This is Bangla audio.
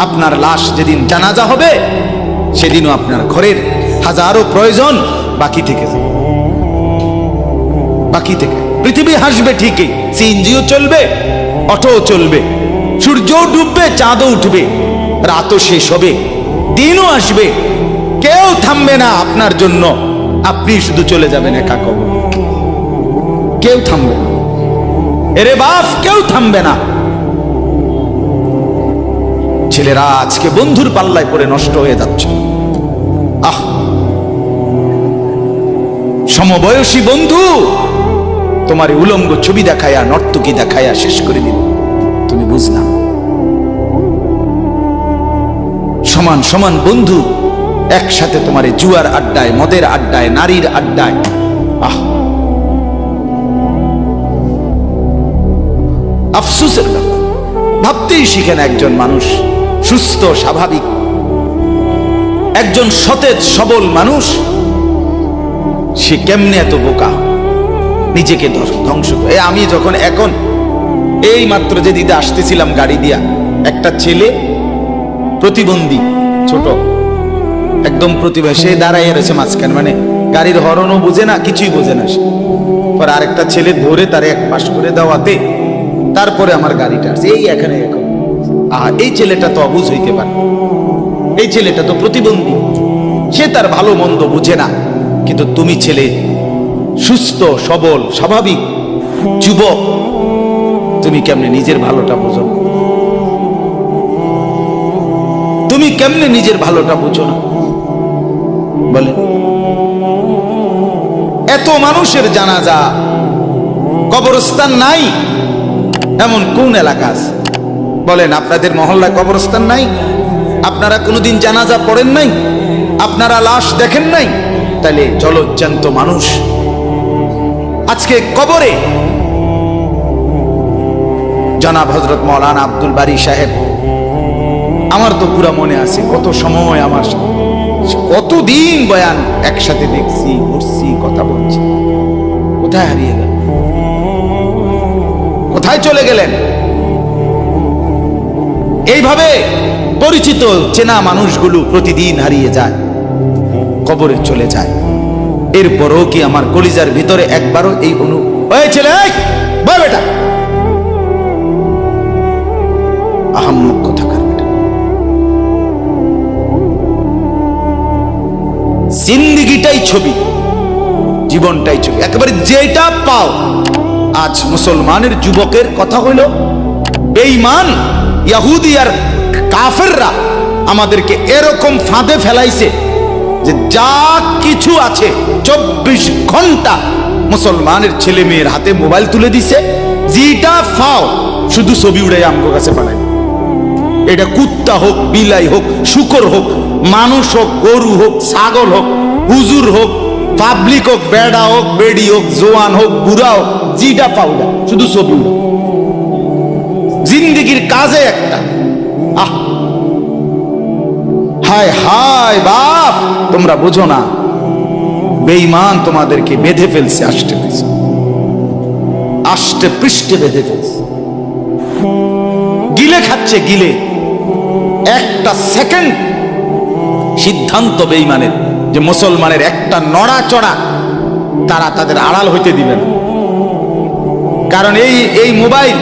আপনার লাশ যেদিন জানাজা হবে, সেদিনও আপনার ঘরের হাজারো প্রয়োজন বাকি থেকে বাকি থেকে। পৃথিবী হাসবে ঠিকই, সিএনজিও চলবে অটো চলবে, সূর্যও ডুববে, চাঁদও উঠবে, রাতও শেষ হবে, দিনও আসবে। কেউ থামবে না আপনার জন্য। আপনি শুধু চলে যাবেন একা কবর। কেউ থামবে না। এরে বাপ, কেউ থামবে না। ছেলেরা আজকে বন্ধুর পাল্লায় পড়ে নষ্ট হয়ে যাচ্ছে। আহ! সমবয়সী বন্ধু তোমার উলঙ্গ ছবি দেখায়া নর্তকী দেখায়া শেষ করে দিল। তুমি বুঝলাম। সমান সমান বন্ধু, একসাথে তোমার জুয়ার আড্ডায়, মদের আড্ডায়, নারীর আড্ডায়। আহ! আফসুসের ব্যাপার। ভাবতেই শিখেন একজন মানুষ, সুস্থ, স্বাভাবিক। একজন সতেজ, সবল মানুষ, সে কেমনে এত বোকা? নিজেকে ধ্বংস করে। আমি যখন এখন এই মাত্র যে দিদা আসতেছিলাম গাড়ি দিয়া, একটা ছেলে, প্রতিবন্ধী, ছোট, একদম প্রতিভা সে দাঁড়াইয়া রয়েছে মাঝখানে মানে গাড়ির হরণও বোঝে না, কিছুই বোঝে না সে। পর আরেকটা ছেলে ধরে তার এক পাশ করে দেওয়াতে তারপরে আমার গাড়িটা আসছে। এই এখানে এখন। আহা, এই ছেলেটা তো অবুঝ হইতে পারে। এই ছেলেটা তো প্রতিবন্ধী। সে তার ভালো মন্দ বুঝে না। কিন্তু তুমি ছেলে, সুস্থ, সবল, স্বাভাবিক, যুবক, তুমি কেমনে নিজের ভালোটা বুঝো তুমি কেমনে নিজের ভালোটা বুঝো না? বলে, এত মানুষের জানাজা, কবরস্থান নাই। এমন কোন এলাকা আছে? বলেন, আপনাদের মহল্লায় কবরস্থান নাই? আপনারা কোনোদিন জানাজা পড়েন নাই? আপনারা লাশ দেখেন নাই? তাহলে জলজ্জান্ত মানুষ। আজকে কবরে জনাব হজরত মৌলানা আব্দুল বারি সাহেব, আমার তো পুরা মনে আছে কত সময় আমার কতদিন বয়ান একসাথে দেখছি ঘুরছি কথা বলছি। কোথায় হারিয়ে গেল? কোথায় চলে গেলেন? এইভাবে পরিচিত চেনা মানুষগুলো প্রতিদিন হারিয়ে যায়, কবরে চলে যায়। এরপরও কি আমার কলিজার ভিতরে একবারও এই অনু ওই ছেলে বেটা। আহাম্মক কোথাকার বেটা। জিন্দিগিটাই ছবি, জীবনটাই ছবি, একেবারে যেটা পাও। আজ মুসলমানের যুবকের কথা হইল, বেঈমান, ইয়াহুদি আর কাফেররা আমাদেরকে এরকম ফাঁদে ফেলাইছে যে যা কিছু আছে চব্বিশ ঘণ্টা মুসলমানের ছেলে মেয়ের হাতে মোবাইল তুলে দিছে, যেটা ফাও, শুধু ছবি উড়াই আমগো কাছে পাঠায়। এটা কুত্তা হোক, বিলাই হোক, শুকর হোক, মানুষ হোক, গরু হোক, ছাগল হোক, হুজুর হোক, পাবলিক হোক, বেড়া হোক, বেড়ি হোক, জোয়ান হোক, বুড়া হোক জিটা পাউডা শুধু ছবি জিন্দিগির কাজে একটা। আহ। হায় হায়, বাপ, তোমরা বুঝো না, বেঈমান তোমাদেরকে বেঁধে ফেলছে আষ্টে পৃষ্ঠে আষ্টে পৃষ্ঠে বেঁধে ফেলছে। গিলে খাচ্ছে গিলে। একটা সেকেন্ড সিদ্ধান্ত বেঈমানের, যে মুসলমানের একটা নড়াচড়া, তারা তাদের আড়াল হইতে দিবে না। কারণ এই এই মোবাইল